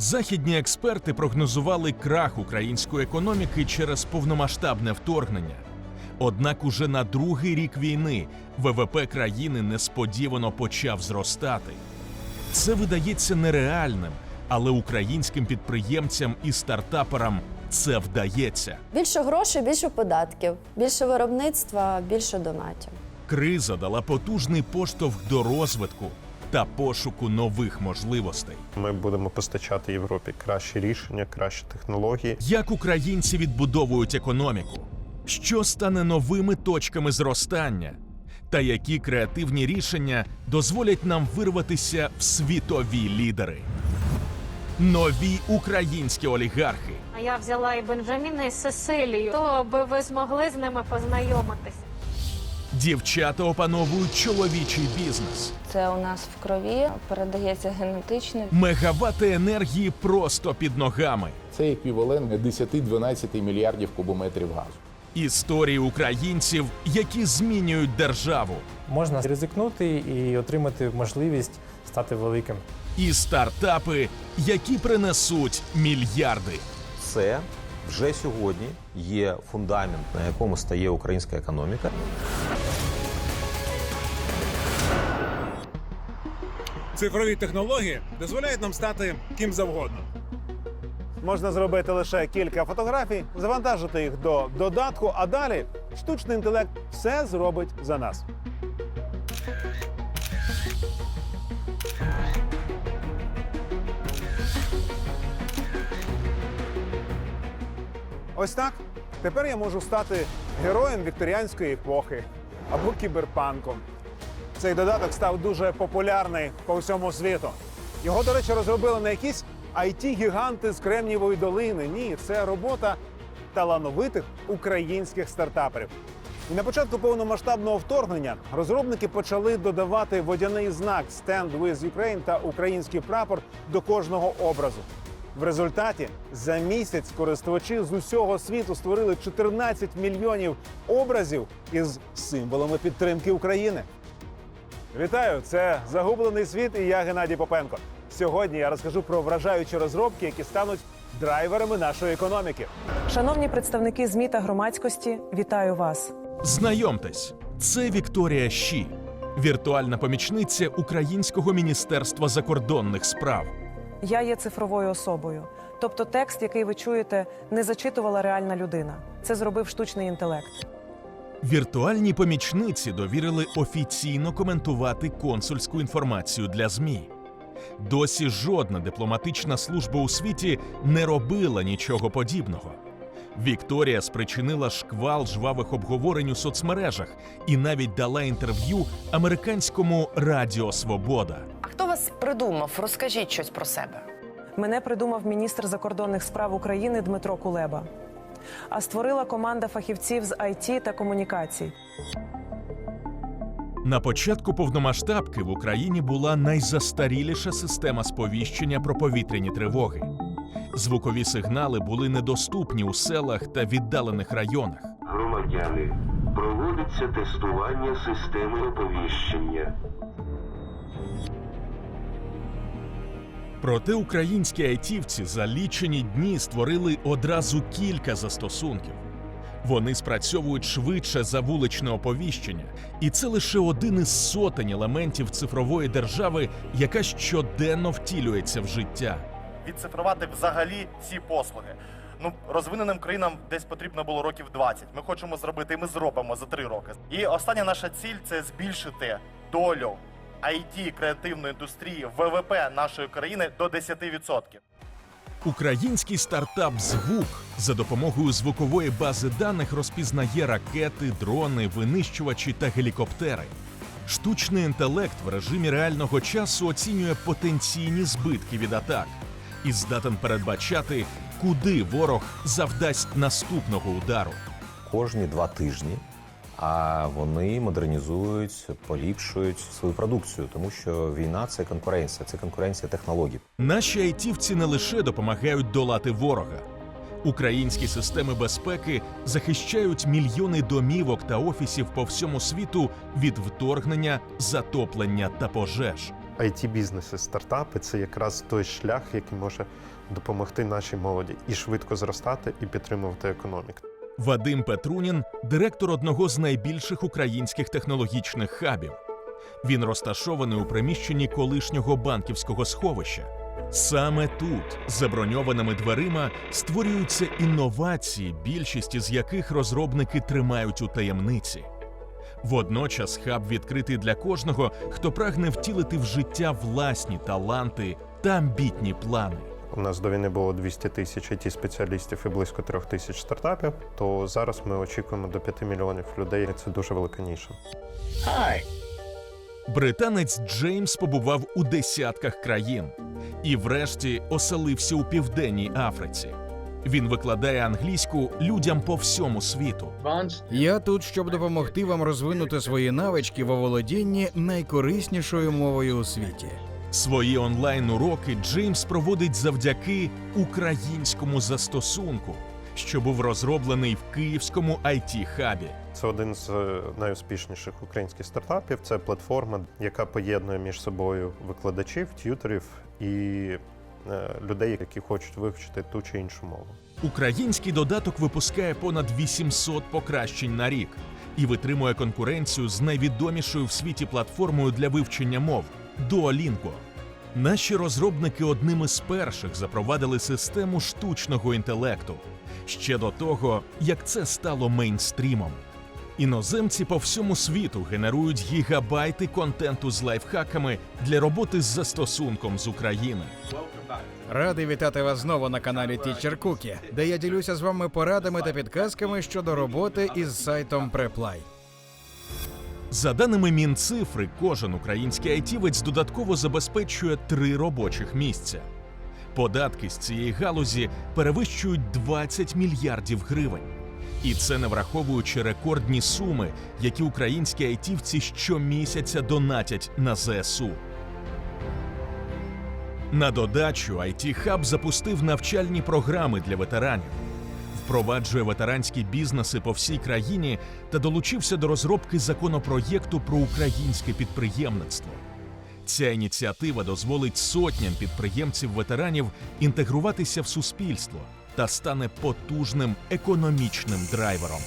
Західні експерти прогнозували крах української економіки через повномасштабне вторгнення. Однак уже на другий рік війни ВВП країни несподівано почав зростати. Це видається нереальним, але українським підприємцям і стартаперам це вдається. Більше грошей, більше податків, більше виробництва, більше донатів. Криза дала потужний поштовх до розвитку та пошуку нових можливостей. Ми будемо постачати Європі кращі рішення, кращі технології. Як українці відбудовують економіку? Що стане новими точками зростання? Та які креативні рішення дозволять нам вирватися в світові лідери? Нові українські олігархи, А я взяла і Бенджаміна, і Сесилію, то аби ви змогли з ними познайомитися. Дівчата опановують чоловічий бізнес, Це у нас в крові передається генетично. мегавати енергії просто під ногами. Це еквівалент 10-12 мільярдів кубометрів газу. Історії українців, які змінюють державу, Можна ризикнути і отримати можливість стати великим. і стартапи, які принесуть мільярди. Це вже сьогодні є фундамент, на якому стає українська економіка. Цифрові технології дозволяють нам стати ким завгодно. Можна зробити лише кілька фотографій, завантажити їх до додатку, а далі штучний інтелект все зробить за нас. Ось так. Тепер я можу стати героєм вікторіанської епохи або кіберпанком. Цей додаток став дуже популярний по всьому світу. Його, до речі, розробили не якісь it гіганти з Кремнієвої долини. Ні, це робота талановитих українських стартаперів. І на початку повномасштабного вторгнення розробники почали додавати водяний знак Stand with Ukraine та український прапор до кожного образу. В результаті за місяць користувачі з усього світу створили 14 мільйонів образів із символами підтримки України. Вітаю! Це загублений світ і я Геннадій Попенко. Сьогодні я розкажу про вражаючі розробки, які стануть драйверами нашої економіки. Шановні представники ЗМІ та громадськості, вітаю вас. Знайомтесь, це Вікторія Щі, віртуальна помічниця Українського міністерства закордонних справ. Я є цифровою особою. Тобто текст, який ви чуєте, не зачитувала реальна людина. Це зробив штучний інтелект. Віртуальній помічниці довірили офіційно коментувати консульську інформацію для ЗМІ. Досі жодна дипломатична служба у світі не робила нічого подібного. Вікторія спричинила шквал жвавих обговорень у соцмережах і навіть дала інтерв'ю американському Радіо Свобода. А хто вас придумав? Розкажіть щось про себе. Мене придумав міністр закордонних справ України Дмитро Кулеба. А створила команда фахівців з IT та комунікацій. На початку повномасштабки в Україні була найзастаріліша система сповіщення про повітряні тривоги. Звукові сигнали були недоступні у селах та віддалених районах. Громадяни, проводиться тестування системи оповіщення. Проте українські айтівці за лічені дні створили одразу кілька застосунків. Вони спрацьовують швидше за вуличне оповіщення, і це лише один із сотень елементів цифрової держави, яка щоденно втілюється в життя. відцифрувати взагалі ці послуги. Ну, розвиненим країнам десь потрібно було років 20. Ми хочемо зробити, і ми зробимо за 3 роки. І остання наша ціль це збільшити долю IT креативної індустрії ВВП нашої країни до 10%. Український стартап Звук за допомогою звукової бази даних розпізнає ракети, дрони, винищувачі та гелікоптери. Штучний інтелект в режимі реального часу оцінює потенційні збитки від атак і здатен передбачати, куди ворог завдасть наступного удару. Кожні два тижні а вони модернізують, поліпшують свою продукцію, тому що війна це конкуренція, це конкуренція технологій. Наші айтівці не лише допомагають долати ворога. Українські системи безпеки захищають мільйони домівок та офісів по всьому світу від вторгнення, затоплення та пожеж. it бізнеси стартапи це якраз той шлях, який може допомогти нашій молоді і швидко зростати, і підтримувати економіку. Вадим Петрунін директор одного з найбільших українських технологічних хабів. Він розташований у приміщенні колишнього банківського сховища. Саме тут, за броньованими дверима, створюються інновації, більшість із яких розробники тримають у таємниці. Водночас хаб відкритий для кожного, хто прагне втілити в життя власні таланти та амбітні плани. У нас до війни було 200 тисяч it спеціалістів і близько 3 тисяч стартапів. То зараз ми очікуємо до 5 мільйонів людей. і Це дуже велика ніша. Британець Джеймс побував у десятках країн і, врешті, оселився у південній Африці. Він викладає англійську людям по всьому світу. Я тут, щоб допомогти вам розвинути свої навички в оволодінні найкориснішою мовою у світі. Свої онлайн-уроки Джеймс проводить завдяки українському застосунку, що був розроблений в київському it хабі Це один з е, найуспішніших українських стартапів. Це платформа, яка поєднує між собою викладачів, т'ютерів і е, людей, які хочуть вивчити ту чи іншу мову. Український додаток випускає понад 800 покращень на рік і витримує конкуренцію з найвідомішою в світі платформою для вивчення мов Duolingo. Наші розробники одними з перших запровадили систему штучного інтелекту ще до того, як це стало мейнстрімом. Іноземці по всьому світу генерують гігабайти контенту з лайфхаками для роботи з застосунком з України. Радий вітати вас знову на каналі Teacher Cookie, де я ділюся з вами порадами та підказками щодо роботи із сайтом Preply. За даними Мінцифри, кожен український айтівець додатково забезпечує три робочих місця. Податки з цієї галузі перевищують 20 мільярдів гривень. І це не враховуючи рекордні суми, які українські айтівці щомісяця донатять на ЗСУ. На додачу IT Hub запустив навчальні програми для ветеранів, впроваджує ветеранські бізнеси по всій країні та долучився до розробки законопроєкту про українське підприємництво. Ця ініціатива дозволить сотням підприємців-ветеранів інтегруватися в суспільство та стане потужним економічним драйвером.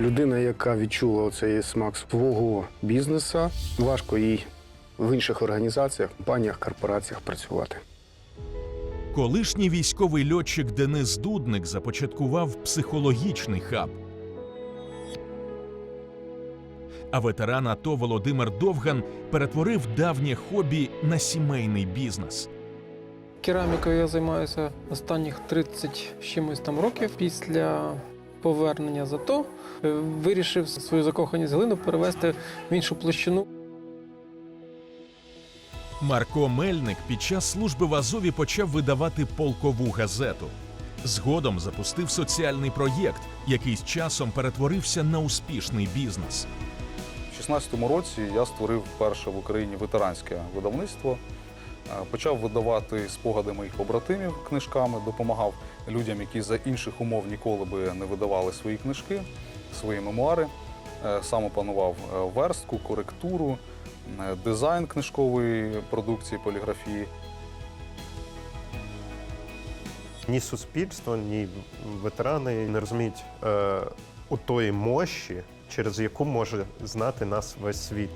Людина, яка відчула оцей смак свого бізнесу, важко їй в інших організаціях, компаніях, корпораціях працювати. Колишній військовий льотчик Денис Дудник започаткував психологічний хаб. А ветеран АТО Володимир Довган перетворив давнє хобі на сімейний бізнес. Керамікою я займаюся останніх 30 чимось там років. Після повернення з АТО е, вирішив свою закоханість глину перевести в іншу площину. Марко Мельник під час служби в Азові почав видавати полкову газету. Згодом запустив соціальний проєкт, який з часом перетворився на успішний бізнес. У 2016 році я створив перше в Україні ветеранське видавництво. Е, Почав видавати спогади моїх побратимів книжками, допомагав людям, які за інших умов ніколи би не видавали свої книжки, свої мемуари. Е, Сам опанував е, верстку, коректуру, дизайн книжкової продукції, поліграфії. Ні суспільство, ні ветерани не розуміють е, у тої мощі, через яку може знати нас весь світ.